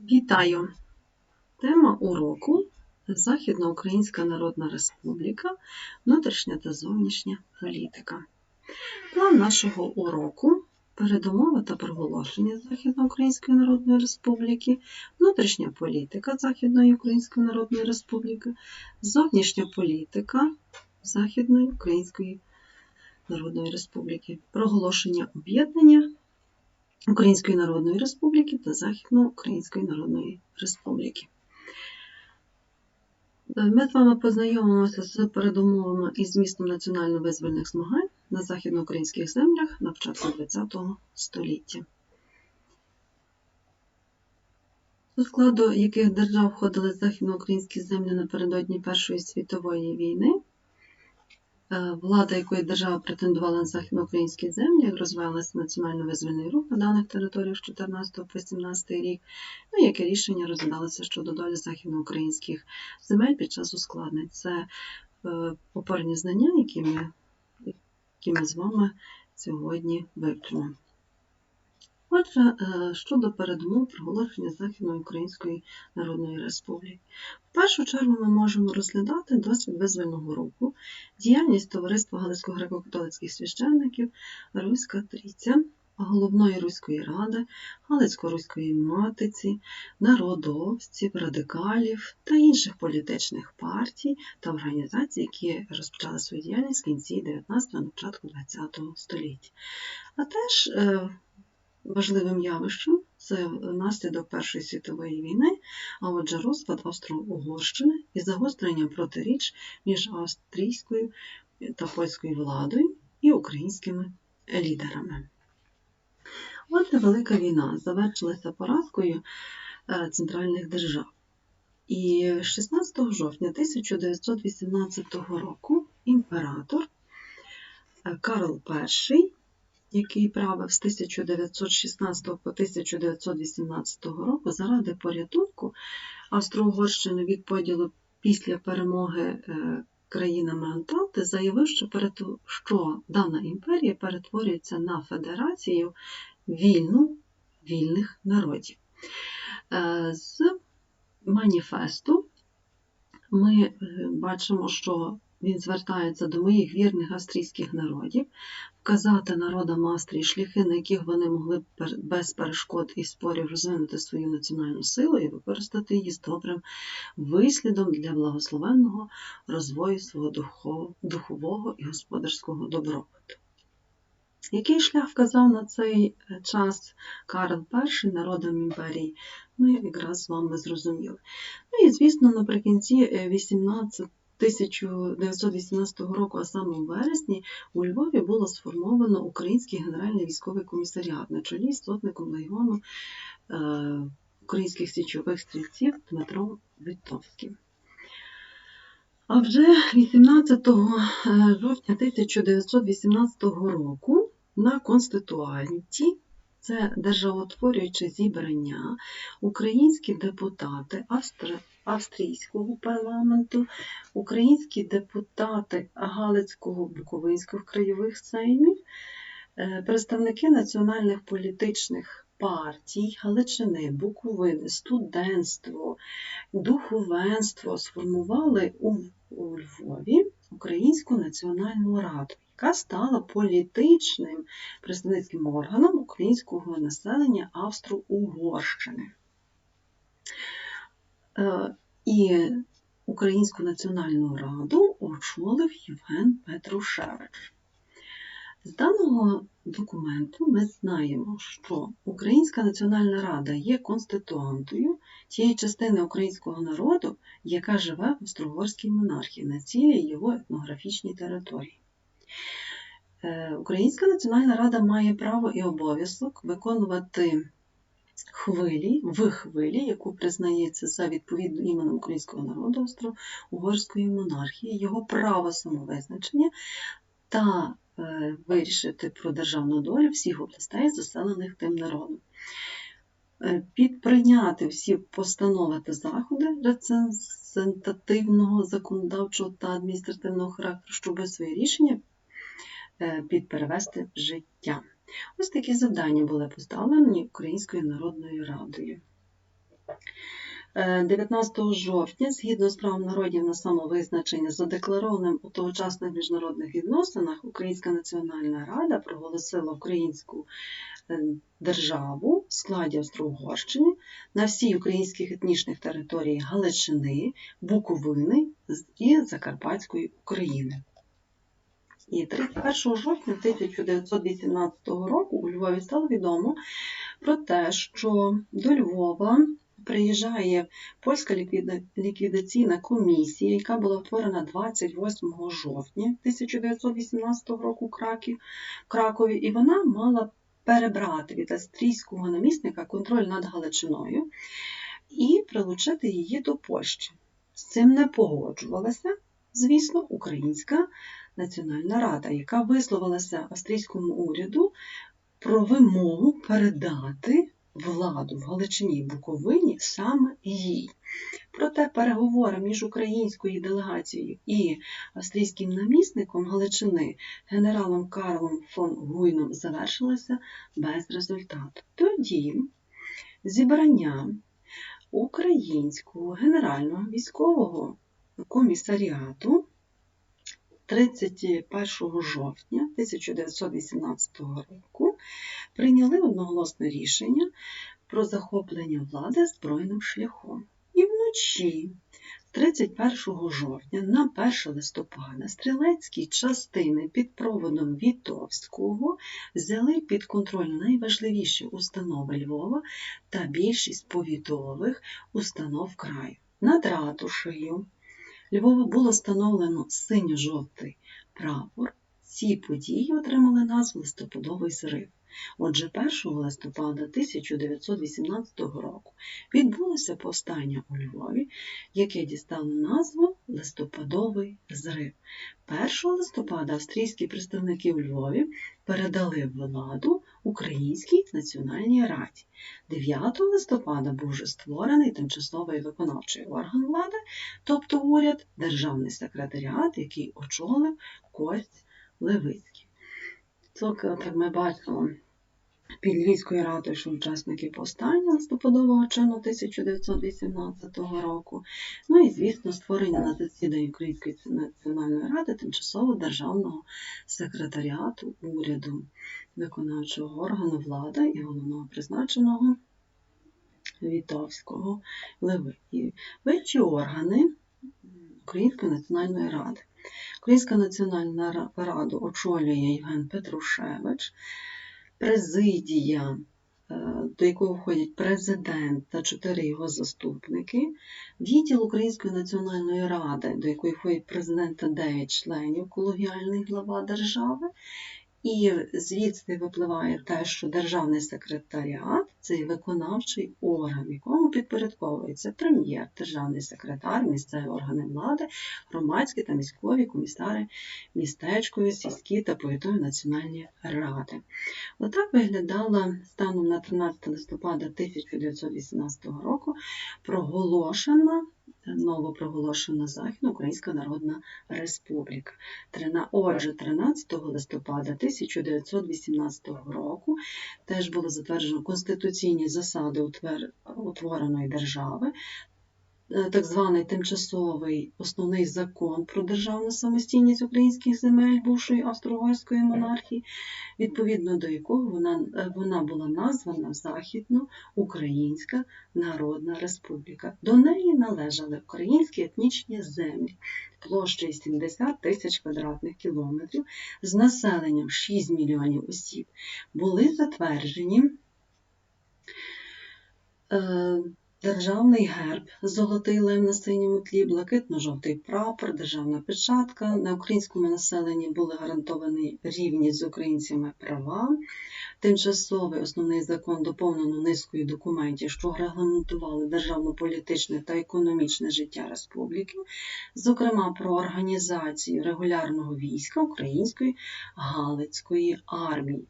Вітаю! Тема уроку Західноукраїнська Народна Республіка, внутрішня та зовнішня політика. План нашого уроку передумови та проголошення Західноукраїнської Народної Республіки, внутрішня політика Західної Української Народної Республіки, зовнішня політика Західної Української Народної Республіки, проголошення об'єднання Української Народної Республіки та Західноукраїнської Народної Республіки. Ми з вами познайомимося з передумовами і змістом національно-визвольних змагань на західноукраїнських землях на початку ХХ століття. До складу яких держав входили західноукраїнські землі напередодні Першої світової війни, влада якої держава претендувала на західноукраїнські землі, розвивалася національно-визвольний рух на даних територіях з 14 по 17 рік, ну яке рішення розглядалося щодо долі західноукраїнських земель під час ускладнень. Це е, опорні знання, які ми, які ми з вами сьогодні вивчимо. Отже, е, щодо передумов проголошення Західної Української Народної Республіки. В першу чергу ми можемо розглядати досвід визвольного руху, діяльність Товариства Галицько-греко-католицьких священників, Руська Трійця, Головної Руської ради, Галицько-Руської матиці, народовців, радикалів та інших політичних партій та організацій, які розпочали свою діяльність в кінці 19 на початку ХХ століття. А теж е, важливим явищем це наслідок Першої світової війни, а отже, розпад Австро-Угорщини і загострення протиріч між австрійською та польською владою і українськими лідерами. Отже, Велика війна завершилася поразкою е, центральних держав. І 16 жовтня 1918 року імператор е, Карл І який правив з 1916 по 1918 року заради порятунку Австро-Угорщини від поділу після перемоги е, країнами Анталти, заявив, що що дана імперія перетворюється на федерацію вільну вільних народів. Е, з маніфесту ми е, бачимо, що він звертається до моїх вірних австрійських народів, вказати народам Австрії шляхи, на яких вони могли б без перешкод і спорів розвинути свою національну силу і використати її з добрим вислідом для благословенного розвою свого духового і господарського добробуту. Який шлях вказав на цей е, час Карл І народом імперії, ми якраз з вами зрозуміли. Ну і, звісно, наприкінці 18 е, 1918 року, а саме у вересні, у Львові було сформовано Український генеральний військовий комісаріат на чолі з сотником легіону е, українських січових стрільців Дмитром Вітовським. А вже 18 е, жовтня 1918 року на Конституанті це державотворююче зібрання, українські депутати Австри... австрійського парламенту, українські депутати Галицького Буковинського краєвих сеймів, е, представники національних політичних партій, Галичини, Буковини, студентство, духовенство сформували у Львові Українську національну раду яка стала політичним представницьким органом українського населення Австро-Угорщини. Е, і Українську національну раду очолив Євген Петрушевич. З даного документу ми знаємо, що Українська Національна Рада є конституантою тієї частини українського народу, яка живе в Австро-Угорській монархії на цілій його етнографічній території. Е, Українська Національна Рада має право і обов'язок виконувати хвилі, в хвилі, яку признається за відповідним іменем українського народу Австро-Угорської монархії, його право самовизначення та е, вирішити про державну долю всіх областей, заселених тим народом. Е, підприйняти всі постанови та заходи рецензентативного, законодавчого та адміністративного характеру, щоб свої рішення Е, підперевести в життя. Ось такі завдання були поставлені Українською Народною Радою. Е, 19 жовтня, згідно з правом народів на самовизначення, задекларованим у тогочасних міжнародних відносинах, Українська Національна Рада проголосила українську е, державу в складі Австро-Угорщини на всій українських етнічних територіях Галичини, Буковини і Закарпатської України. І 31 жовтня 1918 року у Львові стало відомо про те, що до Львова приїжджає польська ліквідаційна комісія, яка була утворена 28 жовтня 1918 року в Кракові, і вона мала перебрати від австрійського намісника контроль над Галичиною і прилучити її до Польщі. З цим не погоджувалася, звісно, Українська Національна Рада, яка висловилася австрійському уряду про вимогу передати владу в Галичині Буковині саме їй. Проте переговори між українською делегацією і австрійським намісником Галичини генералом Карлом фон Гуйном завершилися без результату. Тоді зібрання Українського генерального військового комісаріату 31 жовтня 1918 року прийняли одноголосне рішення про захоплення влади збройним шляхом. І вночі, з 31 жовтня на 1 листопада, стрілецькі частини під проводом Вітовського взяли під контроль найважливіші установи Львова та більшість повітових установ краю. Над ратушею Львова було встановлено синьо-жовтий прапор. Ці події отримали назву листопадовий зрив. Отже, 1 листопада 1918 року відбулося повстання у Львові, яке дістало назву Листопадовий зрив. 1 листопада австрійські представники у Львові передали владу Українській Національній Раді. 9 листопада був вже створений тимчасовий виконавчий орган влади, тобто уряд, державний секретаріат, який очолив Кость Левицький. Тобто, як ми бачимо, під Львівською радою, що учасники повстання листопадового чину 1918 року. Ну і, звісно, створення на засіданні Української національної ради тимчасово державного секретаріату уряду, виконавчого органу влади і головного призначеного Вітовського вищі органи Української національної ради. Українська національна рада очолює Євген Петрушевич, президія, е, до якого входять президент та чотири його заступники, відділ Української національної ради, до якої входять президент та 9 членів, колегіальний глава держави. І звідси випливає те, що державний секретаріат це є виконавчий орган, якому підпорядковується прем'єр, державний секретар, місцеві органи влади, громадські та міськові комісари, містечкові, сільські та повітові національні ради. Отак виглядала станом на 13 листопада 1918 року проголошена новопроголошена Західна Українська Народна Республіка. Трина- Отже, 13 листопада 1918 року теж було затверджено конституційні засади утвореної держави, е, так званий тимчасовий основний закон про державну самостійність українських земель бувшої австро-угорської монархії, відповідно до якого вона, е, вона була названа Західно-Українська Народна Республіка. До неї належали українські етнічні землі площею 70 тисяч квадратних кілометрів з населенням 6 мільйонів осіб. Були затверджені Державний герб, золотий лев на синьому тлі, блакитно-жовтий прапор, державна печатка. На українському населенні були гарантовані рівні з українцями права. Тимчасовий основний закон доповнено низкою документів, що регламентували державно-політичне та економічне життя республіки, зокрема про організацію регулярного війська Української Галицької армії.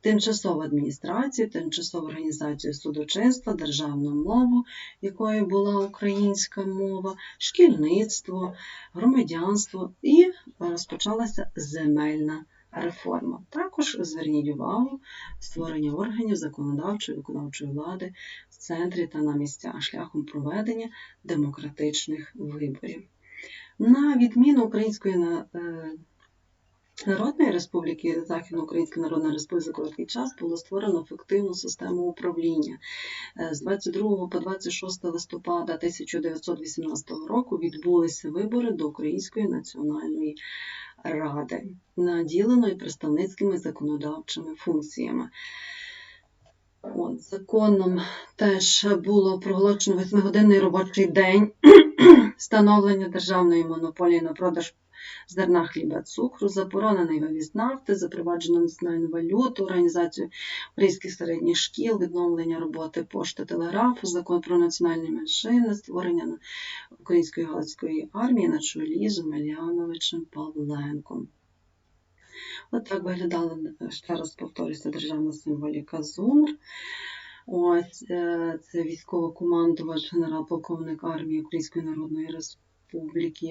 Тимчасову адміністрацію, тимчасову організацію судочинства, державну мову, якою була українська мова, шкільництво, громадянство і розпочалася земельна реформа. Також зверніть увагу створення органів законодавчої виконавчої влади в центрі та на місцях шляхом проведення демократичних виборів. На відміну Української е, Народної Республіки, Західноукраїнська Народна Республіка за короткий час було створено ефективну систему управління. Е, З 22 по 26 листопада 1918 року відбулися вибори до Української національної ради, наділеної представницькими законодавчими функціями. От, законом теж було проголошено восьмигодинний робочий день, встановлення державної монополії на продаж зерна хліба, цукру, заборонений вивіз нафти, запроваджено національну валюту, організацію українських середніх шкіл, відновлення роботи пошти телеграфу, закон про національні меншини, створення української галицької армії на чолі з Омеляновичем Павленком. От так виглядала, ще раз повторюся, державна символіка ЗУНР. Ось е, це військово-командувач, генерал-полковник армії Української Народної Республіки,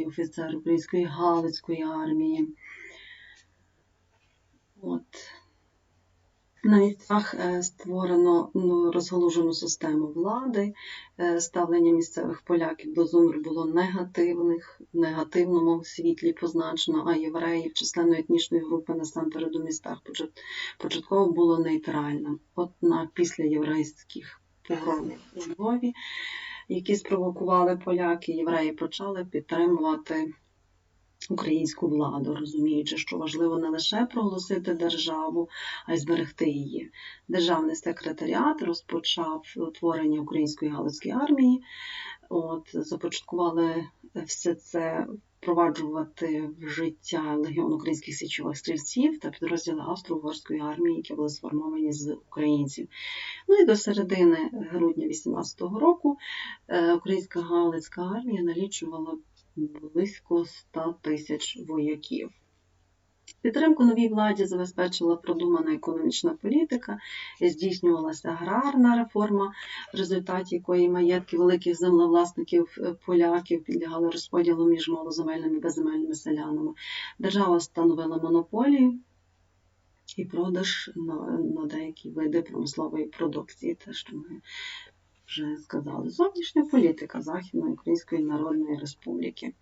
офіцер Української Галицької армії. От. На місцях е, створено ну, розгалужену систему влади. Е, Ставлення місцевих поляків до ЗУНР було негативних, в негативному світлі позначено, а євреїв численної етнічної групи насамперед у містах початково було нейтральним. От на після єврейських погромів у Львові, які спровокували поляки, євреї почали підтримувати українську владу, розуміючи, що важливо не лише проголосити державу, а й зберегти її. Державний секретаріат розпочав утворення Української Галицької армії. От, започаткували все це впроваджувати в життя Легіон українських січових стрільців та підрозділи Австро-Угорської армії, які були сформовані з українців. Ну і до середини грудня 18-го року е, Українська Галицька армія налічувала близько 100 тисяч вояків. Підтримку новій владі забезпечила продумана економічна політика, здійснювалася аграрна реформа, в результаті якої маєтки великих землевласників е, поляків підлягали розподілу між малоземельними і безземельними селянами. Держава встановила монополію і продаж на, на деякі види промислової продукції, те, що ми вже сказали. Зовнішня політика Західної Української Народної Республіки.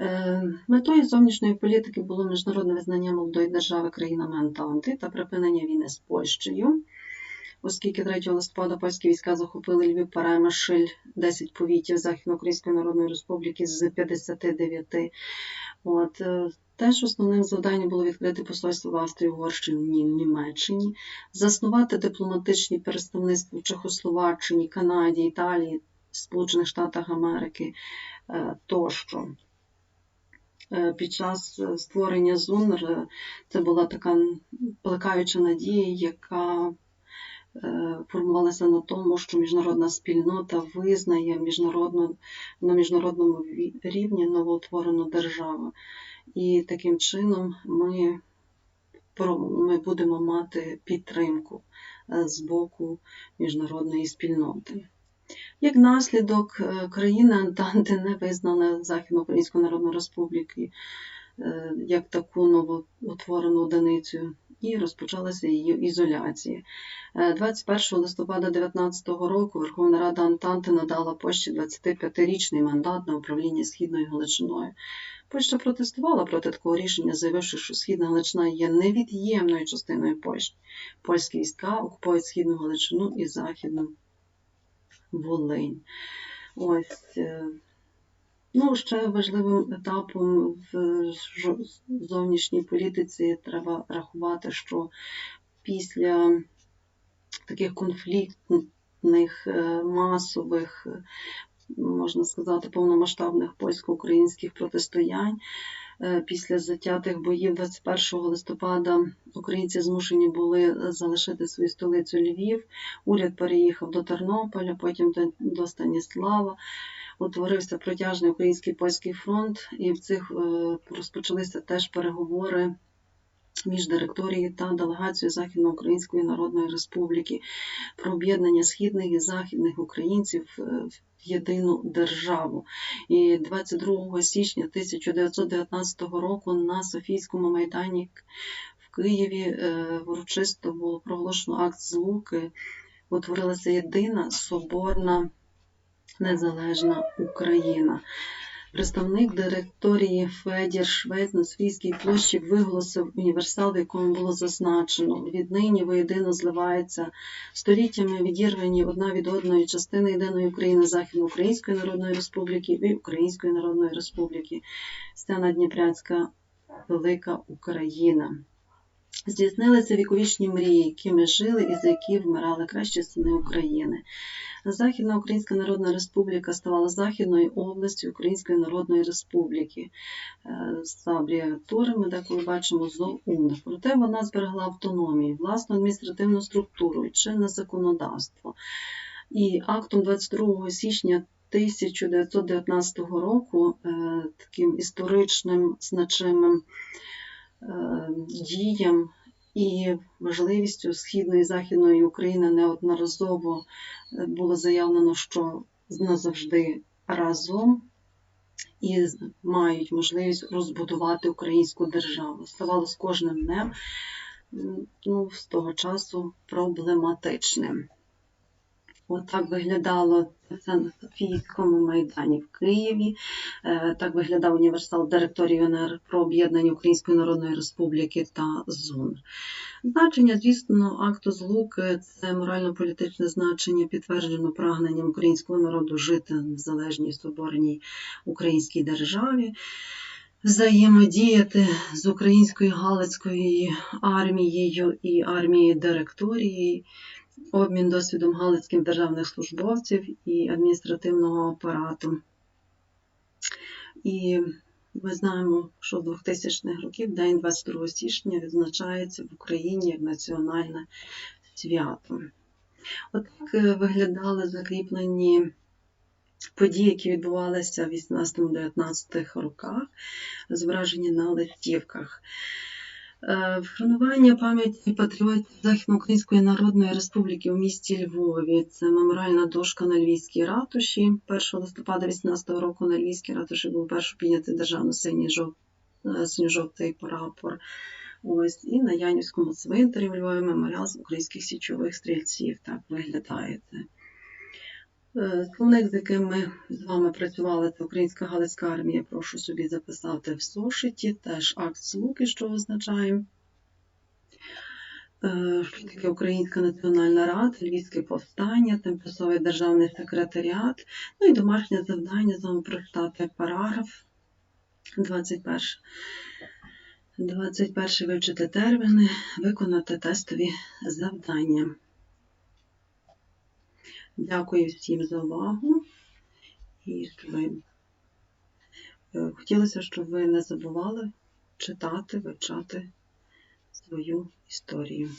Е, Метою зовнішньої політики було міжнародне визнання молодої держави країнами Антанти та припинення війни з Польщею. Оскільки 3 листопада польські війська захопили Львів, Перемишль, 10 повітів Західноукраїнської Народної Республіки з 59. От, е, теж основним завданням було відкрити посольство в Австрії, Угорщині, Німеччині, заснувати дипломатичні представництва в Чехословаччині, Канаді, Італії, Сполучених Штатах Америки е, тощо. Е, Під час е, створення ЗУНР е, це була така плекаюча надія, яка формувалася на тому, що міжнародна спільнота визнає міжнародну, на міжнародному рівні новоутворену державу. І таким чином ми, ми будемо мати підтримку з боку міжнародної спільноти. Як наслідок, е, країни Антанти не визнали Західноукраїнську Народну Республіку е, як таку новоутворену одиницю, і розпочалася її ізоляція. Е, 21 листопада 2019 року Верховна Рада Антанти надала Польщі 25-річний мандат на управління Східною Галичиною. Польща протестувала проти такого рішення, заявивши, що Східна Галичина є невід'ємною частиною Польщі. Польські війська окупують Східну Галичину і Західну Волинь. Ось. е, Ну, ще важливим етапом в зовнішній політиці треба рахувати, що після таких конфліктних, е, масових, е, можна сказати, повномасштабних польсько-українських протистоянь, після затятих боїв 21 листопада українці змушені були залишити свою столицю Львів. Уряд переїхав до Тернополя, потім до, до Станіслава. Утворився протяжний український польський фронт, і в цих е, розпочалися теж переговори між директорією та делегацією Західноукраїнської Народної Республіки про об'єднання східних і західних українців е, в єдину державу. І 22 січня 1919 року на Софійському майдані в Києві е, урочисто було проголошено акт злуки. Утворилася єдина соборна незалежна Україна. Представник директорії Федір Швець на Свійській площі виголосив універсал, в якому було зазначено віднині воєдино зливається століттями відірвані одна від одної частини єдиної України Західноукраїнської Народної Республіки і Української Народної Республіки. Стена Дніпрянська Велика Україна. Здійснилися віковічні мрії, якими жили і за які вмирали кращі сини України. Західна Українська Народна Республіка ставала Західною областю Української Народної Республіки. Е, За абревіатурами, деколи бачимо ЗОУН. Проте вона зберегла автономію, власну адміністративну структуру і чинне законодавство. І актом 22 січня 1919 року е, таким історичним значимим діям і важливістю Східної і Західної України неодноразово е, було заявлено, що назавжди разом і мають можливість розбудувати українську державу. Ставало з кожним днем ну, з того часу проблематичним. Отак виглядало це на Софійському майдані в Києві. Е, Так виглядав універсал директорії УНР про об'єднання Української Народної Республіки та ЗУН. Значення, звісно, акту злуки це морально-політичне значення, підтверджено прагненням українського народу жити в незалежній соборній українській державі, взаємодіяти з українською Галицькою армією і армією директорії, обмін досвідом галицьких державних службовців і адміністративного апарату. І ми знаємо, що в 2000-х років День 22 січня відзначається в Україні як національне свято. Отак е, виглядали закріплені події, які відбувалися в 18-19 роках, зображені на листівках. Е, Вшанування пам'яті патріотів Західноукраїнської Народної Республіки у місті Львові. Це меморіальна дошка на Львівській ратуші. 1 листопада 18 року на Львівській ратуші був перший піднятий державно-синій е, синьо-жовтий прапор. Ось і на Янівському цвинтарі в Львові меморіал з українських січових стрільців. Так виглядає це. Е, Словник, з яким ми з вами працювали, це Українська Галицька армія. Прошу собі записати в зошиті. Теж акт злуки, що означає. Е, Що таке Українська Національна Рада, Львівське повстання, тимчасовий державний секретаріат. Ну і домашнє завдання з вами прочитати параграф 21. 21 вивчити терміни, виконати тестові завдання. Дякую всім за увагу. І ви е, хотілося, щоб ви не забували читати, вивчати свою історію.